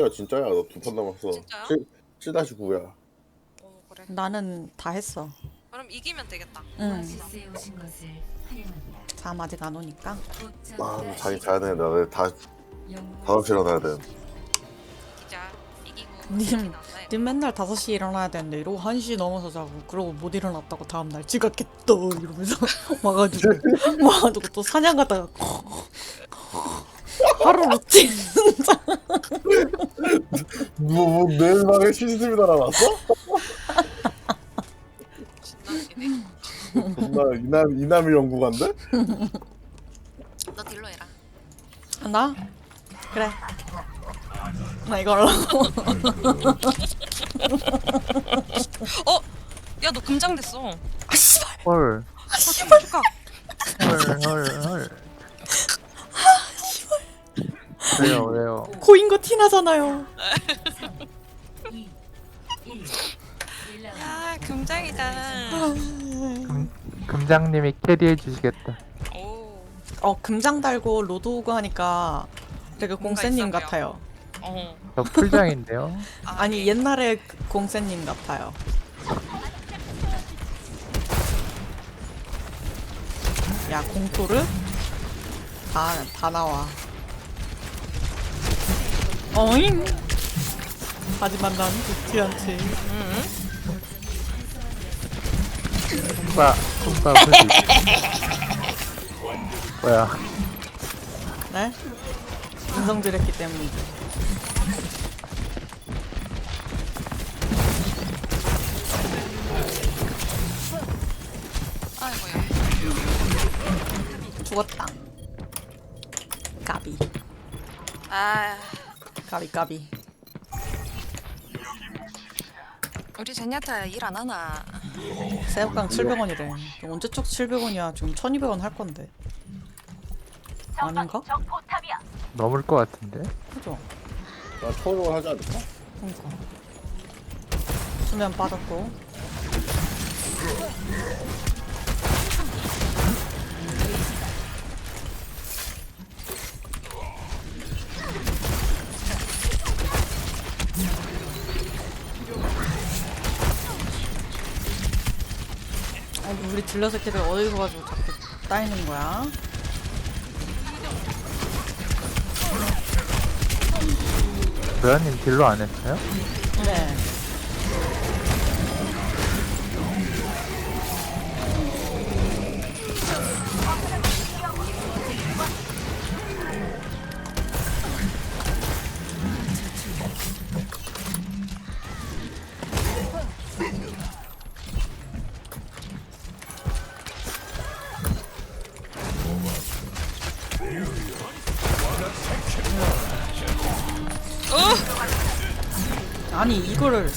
야 진짜야 너 두 판 남았어 진짜요? 7 7-9야 어 그래. 나는 다 했어. 그럼 이기면 되겠다. 응. 오아시스에 오신 것을 환영합니다. 잠 아직 안 오니까. 아 자기 자야 되는데 나 내일 다 영웅 5시 일어나야 돼 기자 이기고 님. 님 맨날 5시에 일어나야 되는데 이러고 1시 넘어서 자고 그러고 못 일어났다고 다음날 지각했다 이러면서 와가지고 와가지고 또 사냥 가다가 하루 루틴 진짜 뭐, 뭐 내일 방에 CCTV 달아놨어? 존나 이남, 이남이 연구관데? 너 딜로 해라. 나? 그래 나 이거 하려고 어? 야 너 금장 됐어. 아 씨발 헐, 축하 축하. 헐, 헐, 헐. 왜요, 왜요? 고인 거 티나잖아요 2, 1. 1라운드. 야 금장이다. 금, 금장님이 캐리해 주시겠다. 오. 어 금장 달고 로드 오고 하니까 되게 공세님. 같아요 어. 저 풀장인데요. 아, 아니 네. 옛날에 그 공세님 같아요 야 공토르? 다, 다 나와 어잉 하지만 난 좋지 않지 손바 후지. 뭐야? 네? 인성질했기 때문이죠 아이고야. 죽었다 까비 아 까비 까비 우리 제니아타 일 안 하나? 새우깡 700원이래 언제적 700원이야 지금 1200원 할 건데 아닌가? 넘을 것 같은데? 그죠? 나 초록을 하지 않을까? 그니까 수면 빠졌고 우리 딜러 새끼들 어디서 가지고 자꾸 따이는 거야? 도현님 딜로 안 했어요? 네 아니 이거를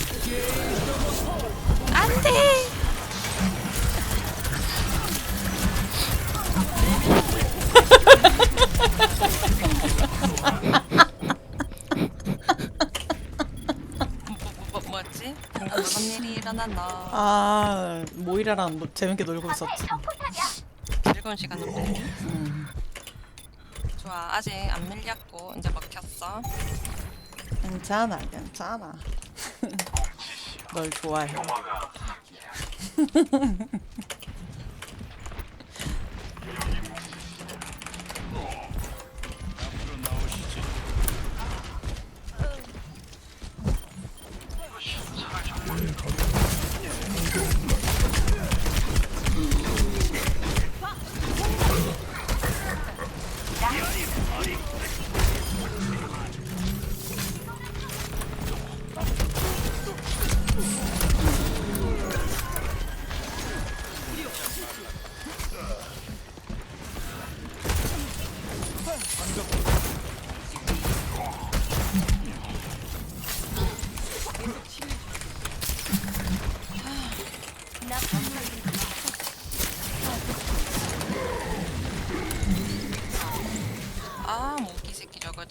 안돼. 뭐, 뭐, 뭐였지? 방금 무슨 일이 일어났나? 아 모이라랑 노- 재밌게 놀고 있었지. 즐거운 시간인데. 음. 좋아, 아직 안 밀렸고 이제 먹혔어. 괜찮아, 괜찮아. 널 좋아해.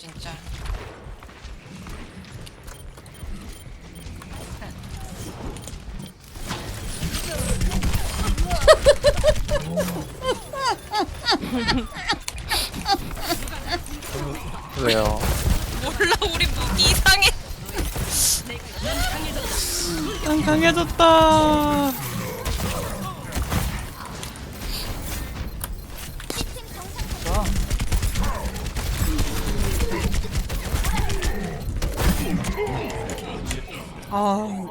진짜. 왜요? 몰라 우리 무기 이상해. 난 강해졌다.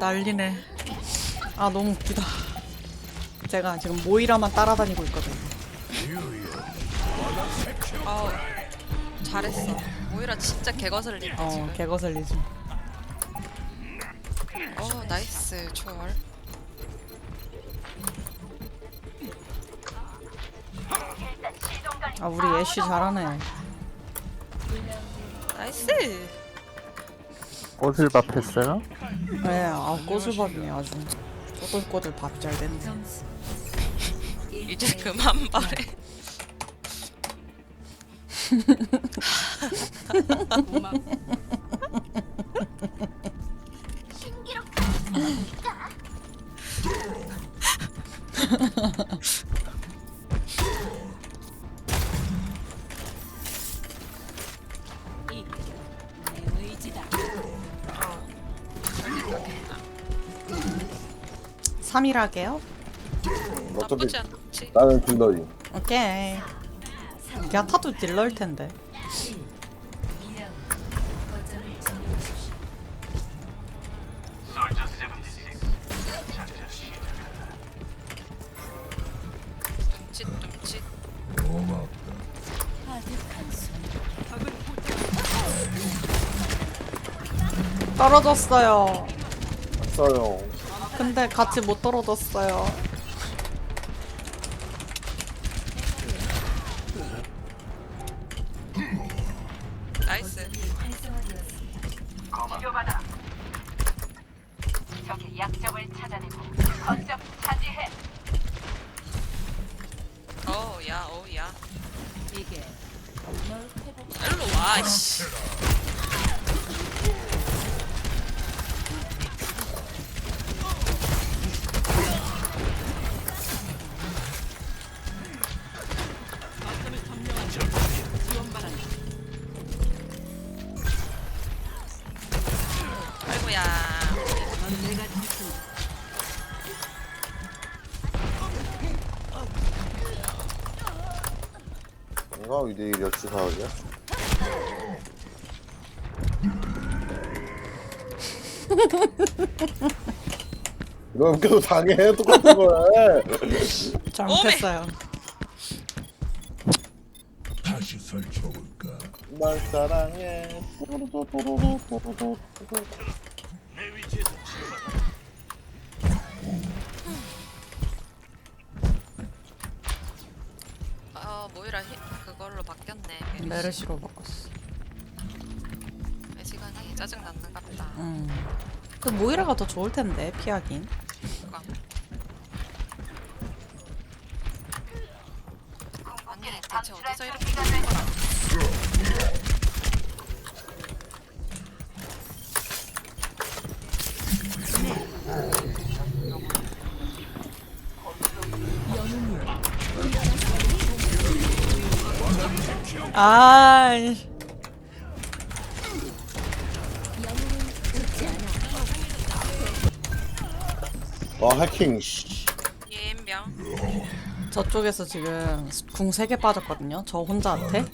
난리네. 아 너무 웃기다. 제가 지금 모이라만 따라다니고 있거든요. 어 잘했어. 오히려 진짜 개거슬리네 어 지금. 개거슬리지. 어 나이스 초월. 아 우리 애쉬 잘하네. 나이스. 꽃을밥 했어요? 네, 아 꼬슬밥이네 아주. 꼬들꼬들 밥 잘 됐네. 이제 그만 말해. 삼일 할게요. 어차피 나쁘지 않지. 나는 딜러임. 오케이. 야타도 딜러일 텐데. 2라운드 거점을 점령하십시오. 둠칫 둠칫. 떨어졌어요. 써요. 근데 같이 못 떨어졌어요. 나이스. 활성화되었습니다. 적의 약점을 찾아내고 거점 차지해. 어야 어야. 이게. 일로 와 씨. 이대 일이야 치사하게. 이거 웃겨도 당해 똑같은 거야. 잘못했어요. 다시 설쳐볼까? 날 사랑해. 어 모이라 히, 그걸로 바뀌었네. 메르시로 바꿨어. 이 시간이 짜증 났는 같다. 음. 그 모이라가 더 좋을 텐데 피하긴. 그거. 언니 대체 어디서 이렇게 되는 거야? 아. 와 해킹. 씨. 예인병. 저쪽에서 지금 궁 3개 빠졌거든요. 저 혼자한테.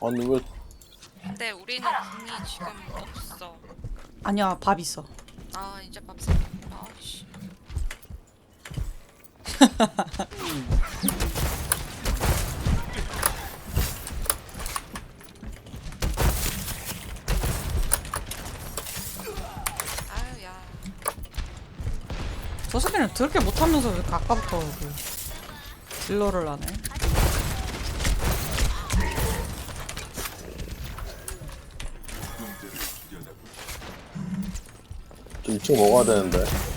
아니 왜 근데 우리는 궁이 지금 없어. 아니야, 밥 있어. 아 이제 밥 사. 아씨 야. 저 새끼는 더럽게 못하면서 왜 아까부터 그 딜러를 하네. 좀 2층 먹어야 되는데.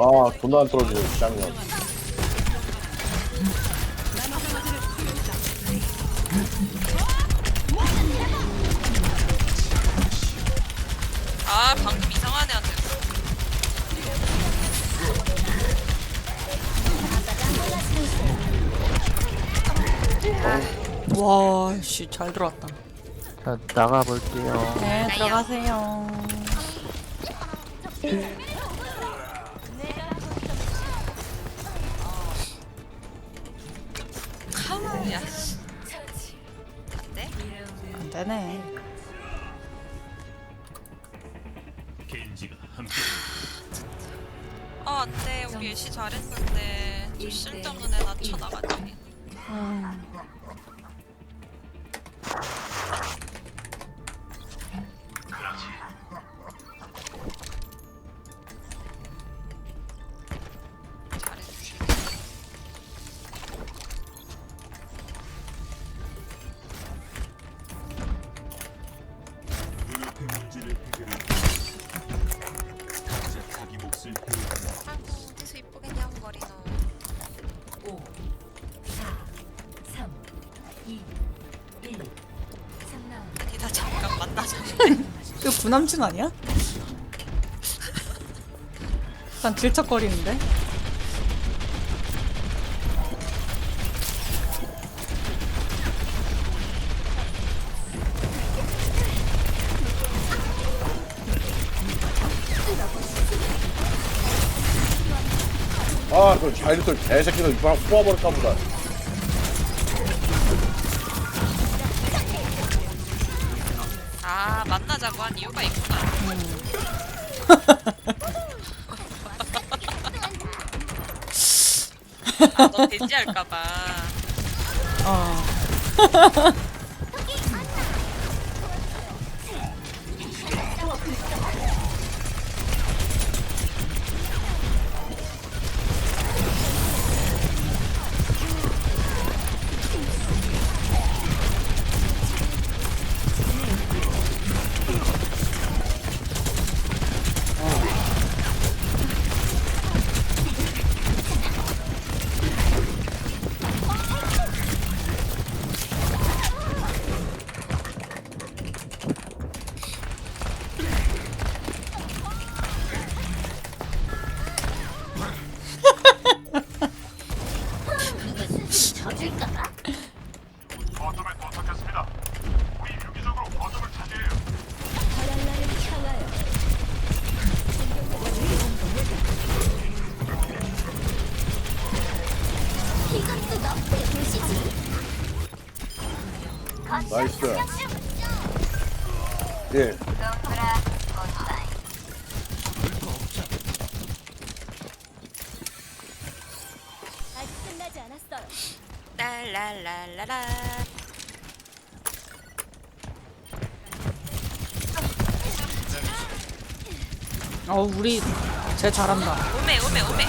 아 돈도 안 떨어지네 짱년. 아 방금 이상. 송하네한테 와, 씨, 잘 들어왔다. 저 나가볼게요. 네, 들어가세요. 잘했는데 저 쓸데없는 애 낮춰 나가지 부남친 아니야? 약간 질척거리는데? 아, 그 자이르톨 개새끼들 이빨 뽑아버릴까 보다. 이유가 있구나 아 너 돼지할까봐 어. 랄랄랄라라 어, 우리 쟤 잘한다. 오메 오메 오메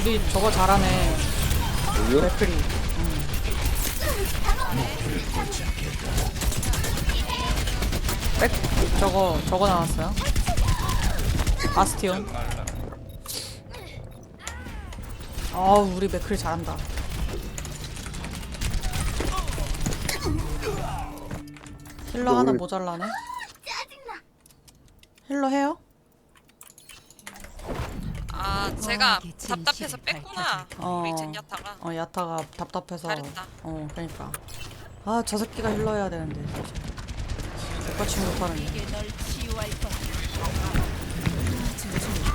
우리 저거 잘하네. 레프리. 백 저거 저거 나왔어요. 바스티온. 아 우리 맥클 잘한다. 힐러 하나 모자라네. 힐러 해요? 아 제가 답답해서 뺐구나 어. 우리 젠 야타가 어 야타가 답답해서. 잘했다. 어 그러니까. 아 저 새끼가 힐러 해야 되는데. 똑같이 못하는 데.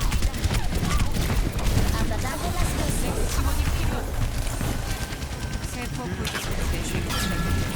치료를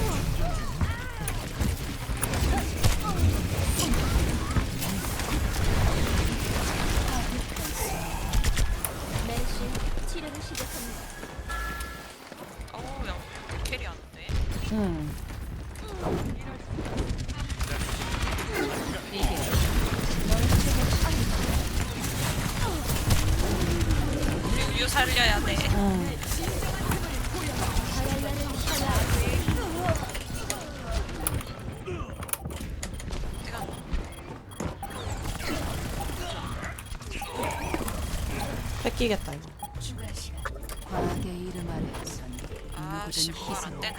살려야 돼 음. 뺏기겠다 이거. 추가 시간. 아 아씨 부활 안 되네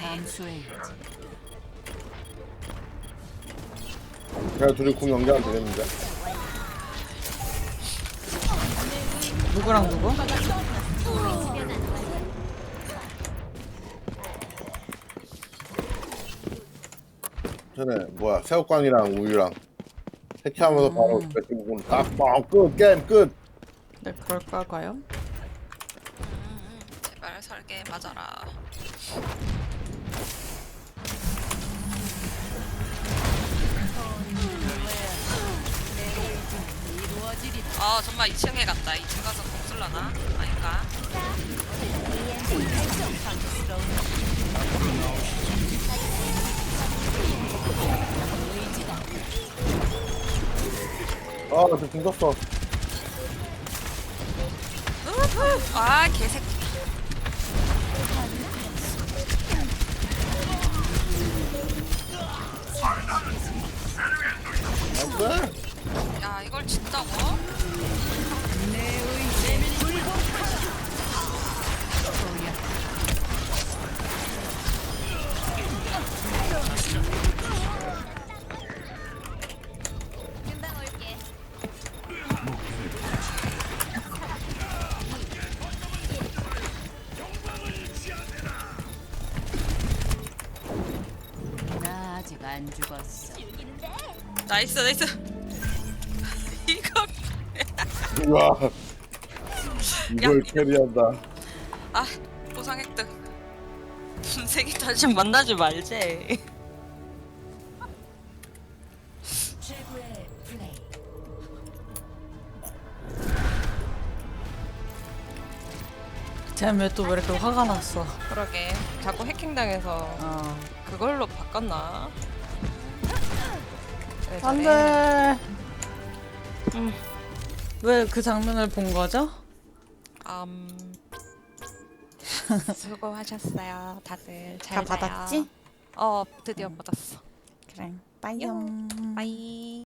그냥 둘이 궁 연결하면 되겠는데? 누구랑 누구? 전에 뭐야 새우깡이랑 우유랑 해체하면서 바로 배팅군 딱뻥끝 게임 끝 네 그럴까 과연? 제발 설계 맞아라 아 정말 2층에 갔다 2층 가서 공 쓸라나? 아나 지금 궁 썼어. 아 개새끼. 안 돼 야 이걸 진다고? 나이스 나이스 이거 우와 이걸 캐리한다 아 보상 획득 분쇄기 다시 만나지 말지 최고의 플레이. 쟤는 왜또 왜 이렇게 화가 났어? 그러게 자꾸 해킹당해서 어. 그걸로 바꿨나? 왜 저래? 안돼. 음. 왜 그 장면을 본 거죠? 음... 수고하셨어요 다들 다잘 자요. 받았지? 어 드디어 받았어 그래. 빠이용. 빠이